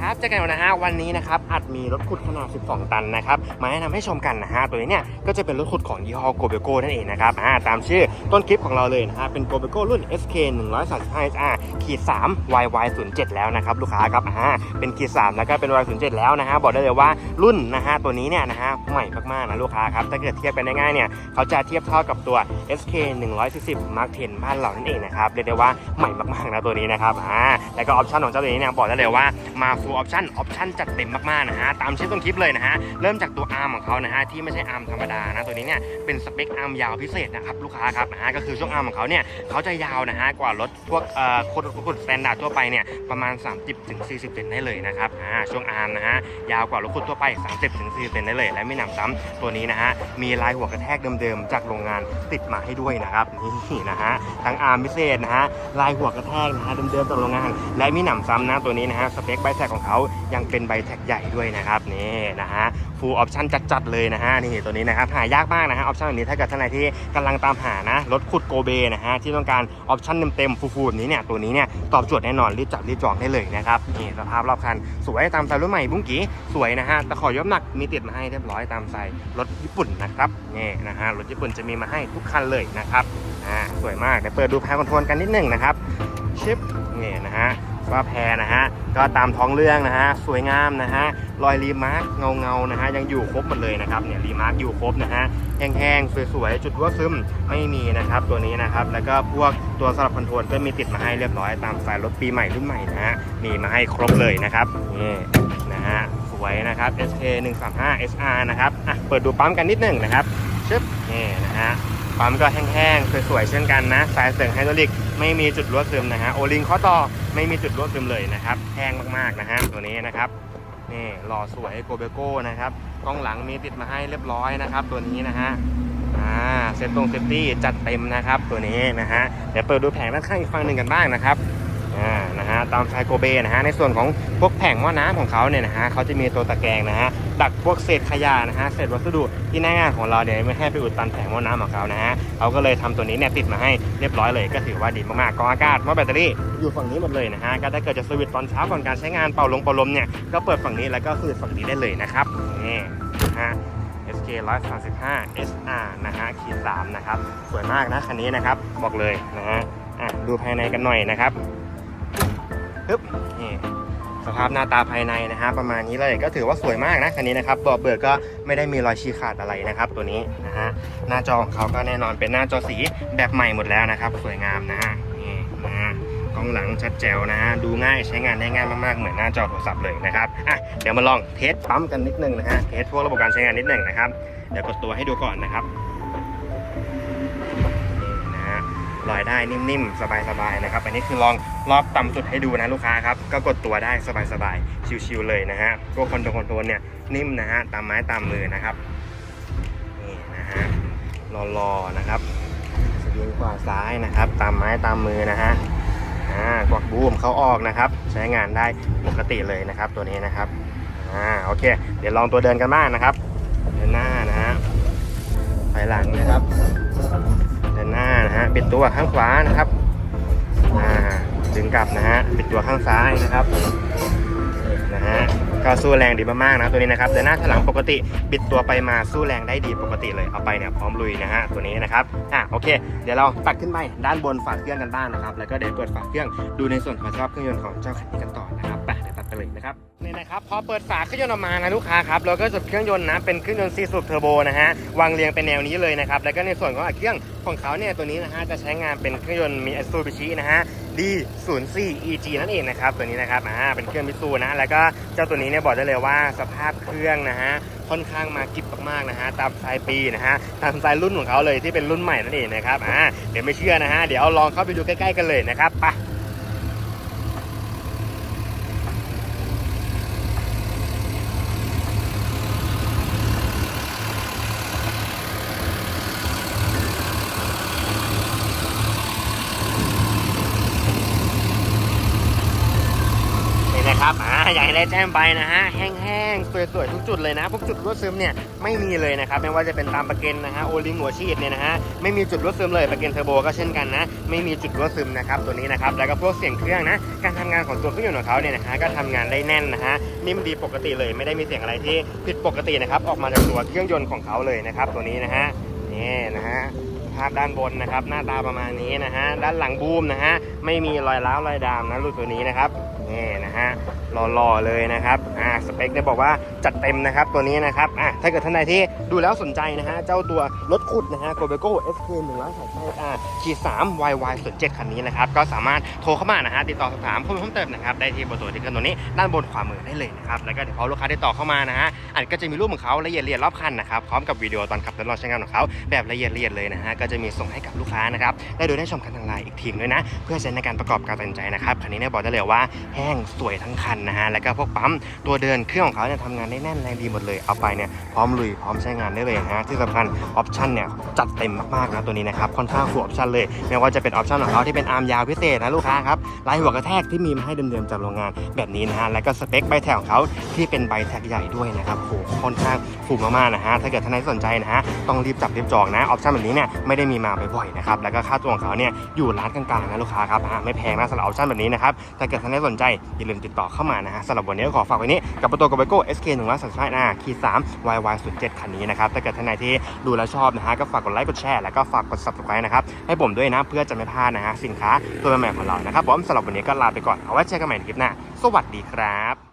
ครับเจอกันนะฮะวันนี้นะครับอัดมีรถขุดขนาด 12 ตันนะครับมาให้นำให้ชมกันนะฮะตัวนี้เนี่ยก็จะเป็นรถขุดของยี่ห้อโกเบโก้นั่นเองนะครับอ่าตามชื่อต้นคลิปของเราเลยนะฮะเป็นโกเบโก้รุ่น SK 135 SR ขีด3 YY 0 7แล้วนะครับลูกค้าครับอ่าเป็นขีด3แล้วก็เป็น Y 0 7แล้วนะฮะบอกได้เลยว่ารุ่นนะฮะตัวนี้เนี่ยนะฮะใหม่มากๆนะลูกค้าครับถ้าเกิดเทียบกันได้ง่ายๆเนี่ยเขาจะเทียบเท่ากับตัว SK 140 Mark 10บ้านเรานั่นเองนะครับเรียกได้ว่าใหม่มากๆนะตัวนี้นะครับอ่าแล้วก็ออปชั่นของเจ้าตัวนี้เนี่ยบอกได้เลยว่ามา full option ออปชั่นจัดเต็มมากๆนะฮะตามชื่อต้นคลิปเลยนะฮะเริ่มจากตัวอาร์มของเขานะฮะที่ไม่ใช่อาร์มธรรมดานะตัวนี้เนี่ยเป็นสเปคอาร์มยาวพิเศษนะครับลูกค้าครับนะฮะก็คือช่วงอาร์มของเขาเนี่ยเขาจะยาวนะฮะกว่ารถพวกเอ่อคนคนสแตนดาร์ดทั่วไปเนี่ยประมาณ 30ถึง40เซนได้เลยนะครับ ช่วงอาร์มนะฮะยาวกว่ารถขุดทั่วไป 30ถึง40เซนได้เลย และไม่หนำซ้ำตัวนี้นะฮะมีลายหัวกระแทกเดิมๆจากโรงงานติดมาให้ด้วยนะครับนี่นะฮะทั้งอาร์มพิเศษนะฮะลายหัวกระแทกนะฮะเดิมๆจากโรงงาน และไม่หนำซ้ำนะตัวนี้นะฮะสเปคใบแท็กของเขายังเป็นใบแท็กใหญ่ด้วยนะครับนี่นะฮะ ฟูลออปชั่นจัดๆเลยนะฮะนี่ตัวนี้นะครับหายากมากนะฮะออปชั่นแบบนี้ถ้าเกิดท่านไหนที่กำลังตามหานะรถขุดโกเบนะฮะที่ต้องการออปชั่นเต็มๆฟูลๆแบบนี้เนี่ยตัวนี้เนี่ยตอบโจทย์แน่นอนรีบจับรีบจองได้เลยนะครับนี่สภาพรอบคันสวยตามสไตล์รุ่นใหม่บุ้งกี้สวยนะฮะแตะขอยกน้ำหนักมีติดมาให้เรียบร้อยตามสไตล์รถญี่ปุ่นนะครับนี่นะฮะรถญี่ปุ่นจะมีมาให้ทุกคันเลยนะครับอ่าสวยมากเดี๋ยวเปิดดูแพรคอนโทรลกันนิดนึงนะครับชิปนี่นะฮะ ว่าแพนะฮะ ก็ตามท้องเรื่องนะฮะ สวยงามนะฮะ รอยรีมาร์กเงาเงาๆนะฮะ ยังอยู่ครบหมดเลยนะครับ เนี่ยรีมาร์กอยู่ครบนะฮะ แห้งๆ สวยๆ จุดรั่วซึมไม่มีนะครับ ตัวนี้นะครับ แล้วก็พวกตัวสลับคอนโทรลก็มีติดมาให้เรียบร้อยตามสายรถปีใหม่รุ่นใหม่นะฮะ มีมาให้ครบเลยนะครับ นี่นะฮะ สวยนะครับ SK 135 SR นะครับ อะ เปิดดูปั๊มกันนิดหนึ่งนะครับ ชึบ นี่นะฮะ ปั๊มก็แห้งๆสวยๆเช่นกันนะ สายเสริงไฮดรอลิกไม่มีจุดรั่วซึมนะฮะโอลิงข้อต่อไม่มีจุดรั่วซึมเลยนะครับแห้งมากๆนะฮะตัวนี้นะครับนี่หล่อสวยโกเบโก้นะครับกล้องหลังมีติดมาให้เรียบร้อยนะครับ ตัวนี้นะฮะอ่าเซตตรงเซฟตี้จัดเต็มนะครับ ตัวนี้นะฮะเดี๋ยวเปิดดูแผงด้านข้างอีกฝั่งหนึ่งกันบ้างนะครับอ่านะะตามไซโกเบนะฮะในส่วนของพวกแผงหม้อน้ำของเขาเนี่ยนะฮะเขาจะมีตัวตะแกรงนะฮะดักพวกเศษขยะนะฮะเศษวัสดุที่หน้างานของเราเนี่ยไม่ให้ไปอุดตันแผงหม้อน้ำของเขานะฮะเขาก็เลยทำตัวนี้เนี่ยติดมาให้เรียบร้อยเลยก็ถือว่าดีมากๆกองอากาศหม้อแบตเตอรี่อยู่ฝั่งนี้หมดเลยนะฮะก็ถ้าเกิดจะสวิตช์ตอนเช้าก่อนการใช้งานเป่าลมเป่าลมเนี่ยก็เปิดฝั่งนี้แล้วก็สวิตช์ฝั่งนี้ได้เลยนะครับนี่นะฮะ SK 135 SR นะฮะขีด3นะครับ สวยมากนะคันนี้นะครับ บอกเลยนะฮะ อะ ดูภายในกันหน่อยนะครับ ปึ๊บนี่สภาพหน้าตาภายในนะฮะประมาณนี้เลยก็ถือว่าสวยมากนะคันนี้นะครับตัวเบิกก็ไม่ได้มีรอยฉีกขาดอะไรนะครับ ตัวนี้นะฮะหน้าจอของเขาก็แน่นอนเป็นหน้าจอสีแบบใหม่หมดแล้วนะครับ สวยงามนะฮะนี่นะฮะกล้องหลังชัดแจ๋วนะฮะดูง่ายใช้งานได้ง่ายมากๆเหมือนหน้าจอโทรศัพท์เลยนะครับอะเดี๋ยวมาลองเทสปั๊มกันนิดนึงนะฮะเทสพวกระบบการใช้งานนิดนึงนะครับเดี๋ยวกดตัวให้ดูก่อนนะครับ ลอยได้นิ่มๆ สบายๆนะครับ อันนี้คือลองรอบต่ำสุดให้ดูนะลูกค้าครับ ก็กดตัวได้สบายๆ ชิวๆเลยนะฮะพวคอนโทรลคอนโทรลเนี่ยนิ่มนะฮะตามไม้ตามมือนะครับนี่นะฮะรอๆนะครับสวิงขวาซ้ายนะครับ ตามไม้ตามมือนะฮะอ่ากวักบูมเขาออกนะครับ ใช้งานได้ปกติเลยนะครับ ตัวนี้นะครับอ่าโอเค เดี๋ยวลองตัวเดินกันบ้างนะครับ เดินหน้านะฮะไปหลังนะครับะฮะปิดตัวข้างขวานะครับอ่าดึงกลับนะฮะปิดตัวข้างซ้ายนะครับนะฮะก็สู้แรงดีมากๆนะตัวนี้นะครับเดินหน้าถลังปกติบิดตัวไปมาสู้แรงได้ดีปกติเลยเอาไปเนี่ยพร้อมลุยนะฮะตัวนี้นะครับอะโอเค เดี๋ยวเราตัดขึ้นไปด้านบนฝาเครื่องกันบ้างนะครับ แล้วก็เดี๋ยวเปิดฝาเครื่องดูในส่วนของสภาพเครื่องยนต์ของเจ้าคันนี้กันต่อนะครับไป เดี๋ยวตัดไปเลยนะครับนี่นะครับพอเปิดฝาเครื่องยนต์ออกมานะลูกค้าครับเราก็จะเครื่องยนต์นะเป็นเครื่องยนต์ซีสูบเทอร์โบนะฮะวางเรียงเป็นแนวนี้เลยนะครับแล้วก็ในส่วนของเครื่องของเขาเนี่ยตัวนี้นะฮะจะใช้งานเป็นเครื่องยนต์มี a อ u b i s h i นะฮะ D04 EG นั่นเองนะครับตัวนี้นะครับอ่าเป็นเครื่องมิซูนะแล้วก็เจ้าตัวนี้เนี่ยบอกได้เลยว่าสภาพเครื่องนะฮะค่อนข้างมากิบมากๆนะฮะตามสายปีนะฮะตามสายรุ่นของเขาเลยที่เป็นรุ่นใหม่นั่นเองนะครับอ่าเดี๋ยวไม่เชื่อนะฮะเดี๋ยวลองเข้าไปดูใกล้ๆกันเลยนะครับไป นะครับอ่าอยากให้ได้แจ้งไปนะฮะแห้งๆสวยๆทุกจุดเลยนะพวกจุดรั่วซึมเนี่ยไม่มีเลยนะครับไม่ว่าจะเป็นตามประเก็นนะฮะโอลิงหัวฉีดเนี่ยนะฮะไม่มีจุดรั่วซึมเลยประเก็นเทอร์โบก็เช่นกันนะไม่มีจุดรั่วซึมนะครับตัวนี้นะครับแล้วก็พวกเสียงเครื่องนะการทำงานของตัวเครื่องยนต์ของเขาเนี่ยนะฮะก็ทำงานได้แน่นนะฮะนิ่มดีปกติเลยไม่ได้มีเสียงอะไรที่ผิดปกตินะครับออกมาจากตัวเครื่องยนต์ของเขาเลยนะครับตัวนี้นะฮะนี่นะฮะ ภาพด้านบนนะครับ หน้าตาประมาณนี้นะฮะ ด้านหลังบูมนะฮะ ไม่มีรอยร้าวรอยดามนะรุ่นตัวนี้นะครับนี่นะฮะ หล่อๆเลยนะครับอ่าสเปคเนี่ยบอกว่าจัดเต็มนะครับตัวนี้นะครับอะถ้าเกิดท่านใดที่ดูแล้วสนใจนะฮะเจ้าตัวรถขุดนะฮะ g o b e g o SK 1 3 8 R ขีด3 YY 0 7คันนี้นะครับก็สามารถโทรเข้ามานะฮะติดต่อสอบถามข้อมูลเพิ่มเติมนะครับได้ที่เบอร์โทรที่ขึ้นตัวนี้ด้านบนขวามือได้เลยนะครับแล้วก็เดี๋ยวพอลูกค้าติดต่อเข้ามานะฮะอันก็จะมีรูปของเขาละเอียดละเอียดรอบคันนะครับพร้อมกับวิดีโอตอนขับทดลองใช้งานของเขาแบบละเอียดละเอียดเลยนะฮะก็จะมีส่งให้กับลูกค้านะครับได้ดูได้ชมกันทางไลน์อีกทีมด้วยนะ เพื่อใช้ในการประกอบการตัดสินใจนะครับคันนี้เนี่ยบอกได้เลยว่าแห้งสวยทั้งคันนะฮะแล้วก็พวกปั๊มตัวเดินเครื่องของเขาเนี่ยทำงานได้แน่นแรงดีหมดเลยเอาไปเนี่ยพร้อมลุยพร้อมใช้งานได้เลยนะฮะที่สำคัญออปชันเนี่ยจัดเต็มมากๆนะตัวนี้นะครับค่อนข้างฟูลออปชันเลยไม่ว่าจะเป็นออปชันของเขาที่เป็นอาร์มยาวพิเศษนะลูกค้าครับลายหัวกระแทกที่มีมาให้เดิมๆจากโรงงานแบบนี้นะฮะแล้วก็สเปคใบแท็กของเขาที่เป็นใบแท็กใหญ่ด้วยนะครับโหค่อนข้างฟูมากๆนะฮะถ้าเกิดท่านใดสนใจนะฮะต้องรีบจับรีบจองนะออปชันแบบนี้เนี่ยไม่ได้มีมาบ่อยๆนะครับแล้วก็ค่าตัวของเขาเนี่ยอยู่ร้านกลางๆนะลูกค้าครับไม่แพงนะสำหรับออปชันแบบนี้นะครับถ้าเกิดท่านใดสนใจอย่าลืมติดต่อเข้ามานะฮะสำหรับวันนี้ก็ขอฝากไว้นี้กับประตูกับไบโก้ SK 1 3 5 R คี3 YY 0 7คันนี้นะครับถ้าเกิดท่านไหนที่ดูแลชอบนะฮะก็ฝากกดไลค์กดแชร์แล้วก็ฝากกด subscribe นะครับให้ผมด้วยนะเพื่อจะไม่พลาดนะฮะสินค้าตัวใหม่ของเรานะครับผมสำหรับวันนี้ก็ลาไปก่อนเอาไว้เจอกันใหม่ในคลิปหน้าสวัสดีครับ